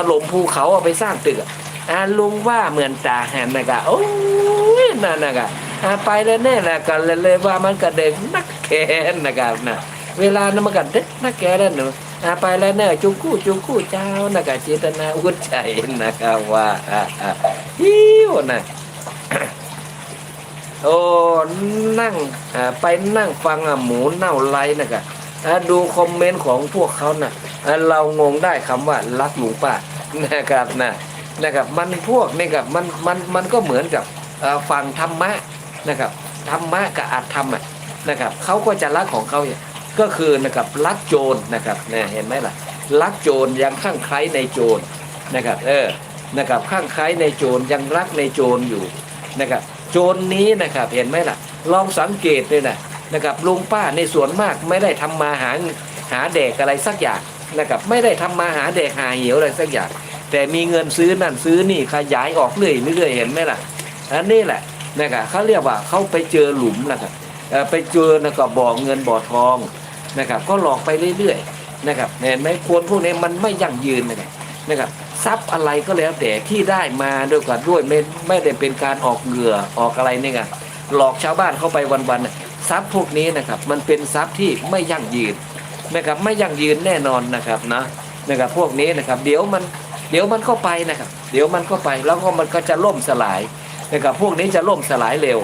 ถล่มภูเขาเอาไปสร้างตึกอะอ่าลุงว่าเหมือนตาแหนนะกะโอ้ยนั่นนะกะอาไปแล้วแน่แหละกันเลยว่ามันกระเด็กนักแกนนะครับนะเวลานั้นมันกระเด็กนักแกนหนูอาไปแล้วแน่จุงกู้จุงกู้เจ้านะกะเจตนาอุดใจนะครับว่าอ่าอ่าฮิวนะโอ้นั่งไปนั่งฟังหมูเน่าไรนะกะดูคอมเมนต์ของพวกเขานะอ่าเรางงได้คำว่ารักหลวงป้า นะครับนะนะครับมันพวกนี่กับมันมันมันก็เหมือนกับเอ่อฟังธรรมะนะครับธรรมะกับอัตธรรมอะนะครับเขาก็จะรักของเขาเนี่ยก็คือนะครับรักโจรนะครับเนี่ยเห็นไหมล่ะรักโจรยังข้างใครในโจรนะครับเออนะครับข้างใครในโจรยังรักในโจรอยู่นะครับโจรนี้นะครับเห็นไหมล่ะ ลองสังเกตเลยนะนะครับลุงป้าในส่วนมากไม่ได้ทำมาหาหาเด็กอะไรสักอย่าง นะครับไม่ได้ทำมาหาเด็กหาเหี้ยวอะไรสักอย่าง แต่มีเงินซื้อนั่นซื้อนี่ขยายออกเรื่อยเรื่อยเห็นไหมล่ะอันนี้แหละนะครับเขาเรียกว่าเขาไปเจอหลุมนะครับไปเจอนะครับบ่อเงินบ่อทองนะครับก็หลอกไปเรื่อยๆนะครับเห็นไหมคนพวกนี้มันไม่ยั่งยืนนะครับนะครับทรัพย์อะไรก็แล้วแต่ที่ได้มาด้วยกันด้วยไม่ไม่ได้เป็นการออกเหงื่อออกอะไรนี่ไงหลอกชาวบ้านเข้าไปวันๆทรัพย์พวกนี้นะครับมันเป็นทรัพย์ที่ไม่ยั่งยืน นะครับไม่ยั่งยืนแน่นอนนะครับนะนะครับพวกนี้นะครับเดี๋ยวมันเดี๋ยวมันก็ไปนะครับเดี๋ยวมันก็ไปแล้วก็มันก็จะล่มสลายนะครับพวกนี้จะล่มสลายเร็ว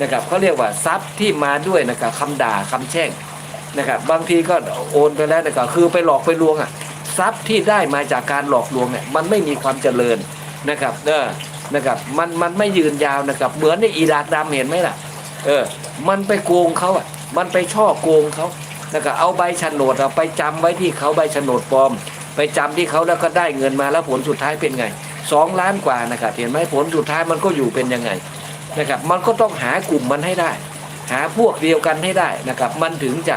นะครับเขาเรียกว่าทรัพย์ที่มาด้วยนะครับคำด่าคำแช่งนะครับบางทีก็โอนไปแล้วนะครับคือไปหลอกไปลวงอะทรัพย์ที่ได้มาจากการหลอกลวงเนี่ยมันไม่มีความเจริญนะครับเออนะครับมันมันไม่ยืนยาวนะครับเหมือนในอีดากดำเห็นไหมล่ะเออมันไปโกงเขาอะมันไปช่อโกงเขา นะครับเอาใบโฉนดเอาไปจำไว้ที่เขาใบโฉนดปลอม ไปจำที่เขาแล้วก็ได้เงินมาแล้วผลสุดท้ายเป็นไงสองล้านกว่านะครับเห็นไหมผลสุดท้ายมันก็อยู่เป็นยังไงนะครับมันก็ต้องหากลุ่มมันให้ได้ หาพวกเดียวกันให้ได้นะครับมันถึงจะ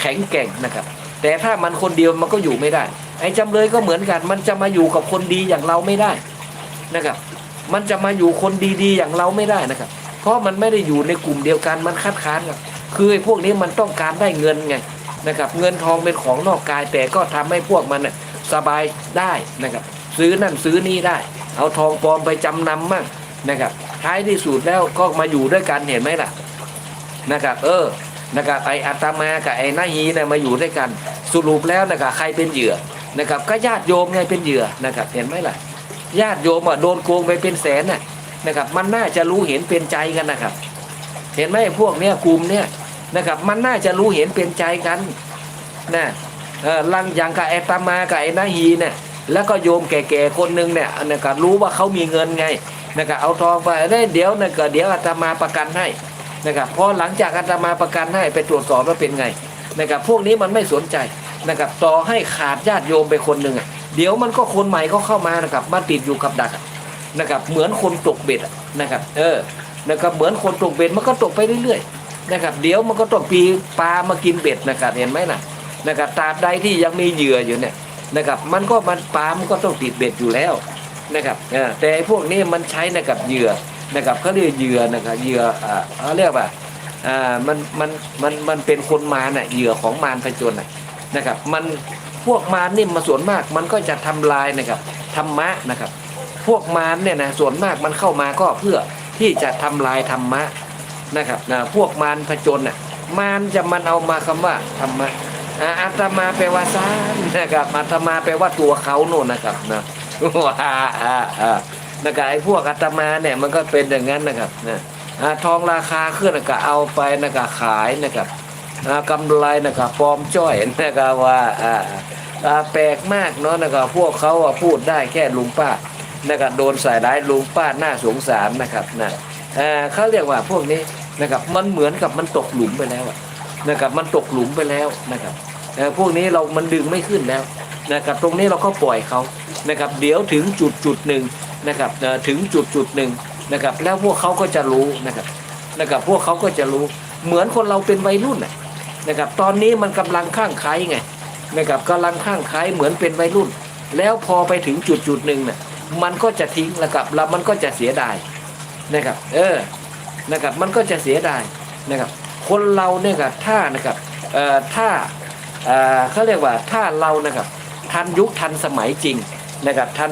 แข็งแกร่งนะครับแต่ถ้ามันคนเดียวมันก็อยู่ไม่ได้ ไอ้จำเลยก็เหมือนกัน มันจะมาอยู่กับคนดีอย่างเราไม่ได้นะครับ มันจะมาอยู่คนดีๆอย่างเราไม่ได้นะครับ เพราะมันไม่ได้อยู่ในกลุ่มเดียวกันมันคัดค้านกัน คือไอ้พวกนี้มันต้องการได้เงินไงนะครับเงินทองเป็นของนอกกาย แต่ก็ทำให้พวกมันสบายได้นะครับซื้อนั่นซื้อนี่ได้ เอาทองปลอมไปจำนำมั่งนะครับท้ายที่สุดแล้วก็มาอยู่ด้วยกันเห็นไหมล่ะนะครับเออนะครับไออาตมากับไอนาฮีเนี่ยมาอยู่ด้วยกัน สรุปแล้วนะครับใครเป็นเหยื่อนะครับก็ญาติโยมไงเป็นเหยื่อนะครับเห็นไหมล่ะญาติโยมอะโดนโกงไปเป็นแสนน่ะนะครับมันน่าจะรู้เห็นเป็นใจกันนะครับ เห็นไหมพวกเนี้ยกลุ่มเนี้ย นะครับ มันน่าจะรู้เห็นเป็นใจกันนะเออลังอย่างกับไอ้ตามากับไอนาฮีเนี่ยแล้วก็โยมแก่ๆคนหนึ่งเนี่ยนะครับรู้ว่าเขามีเงินไงนะครับเอาทองไปได้เดี๋ยวนะก็เดี๋ยวอาตมาประกันให้นะครับพอหลังจากอาตมาประกันให้ไปตรวจสอบว่าเป็นไงนะครับพวกนี้มันไม่สนใจนะครับต่อให้ขาดญาติโยมไปคนหนึ่งเดี๋ยวมันก็คนใหม่ก็เข้ามานะครับมาติดอยู่กับดักนะครับเหมือนคนตกเบ็ดนะครับเออนะครับเหมือนคนตกเบ็ดมันก็ตกไปเรื่อยๆ นะครับเดี๋ยวมันก็ต้องปีปลามากินเบ็ดนะครับเห็นไหมนะนะครับตราบใดที่ยังมีเหยื่ออยู่เนี่ยนะครับมันก็มันปลามันก็ต้องติดเบ็ดอยู่แล้วนะครับแต่พวกนี้มันใช้นะครับเหยื่อนะครับเขาเรียกเหยื่อนะครับเหยื่อเขาเรียกว่าอ่ามันมันมันมันเป็นคนมารน่ะเหยื่อของมารผจญน่ะนะครับมันพวกมารนี่มาส่วนมากมันก็จะทำลายนะครับธรรมะนะครับ พวกมารเนี่ยนะส่วนมากมันเข้ามาก็เพื่อที่จะทำลายธรรมะ นะครับนะพวกมารผจญน่ะมารจะมันเอามาคำว่าธรรมะอาตมาแปลว่าซานนะครับอาตมาแปลว่าตัวเขาโน่นนะครับนะว้าอ่าอ่านะครับไอ้พวกอาตมาเนี่ยมันก็เป็นอย่างนั้นนะครับนะทองราคาขึ้นก็เอาไปนะครับขายนะครับอ่ากำไรนะครับปลอมจ้อยนะครับว่าอ่าแปลกมากเนาะนะครับพวกเขาอะพูดได้แค่ลุงป้านะครับโดนใส่ร้ายลุงป้าหน้าสงสารนะครับนะเขาเรียกว่าพวกนี้ นะครับมันเหมือนกับมันตกหลุมไปแล้วนะครับมันตกหลุมไปแล้วนะครับเอ่พวกนี้เรามันดึงไม่ขึ้นแล้วนะครับตรงนี้เราก็ปล่อยเขานะครับเดี๋ยวถึงจุดจุดหนึ่งนะครับถึงจุดจุดหนึ่งนะครับแล้วพวกเขาก็จะรู้นะครับนะครับพวกเขาก็จะรู้เหมือนคนเราเป็นวัยรุ่นนะครับตอนนี้มันกำลังข้างใครไงนะครับกำลังข้างคล้ายเหมือนเป็นวัยรุ่น แล้วพอไปถึงจุดจุดหนึ่งเนี่ยมันก็จะทิ้งแล้วกับแล้วมันก็จะเสียดายนะครับเออ นะครับมันก็จะเสียดายนะครับคนเราเนี่ยครับถ้านะครับเอ่อถ้าเอ่อเขาเรียกว่าถ้าเรานะครับทันยุคทันสมัยจริงนะครับท่าน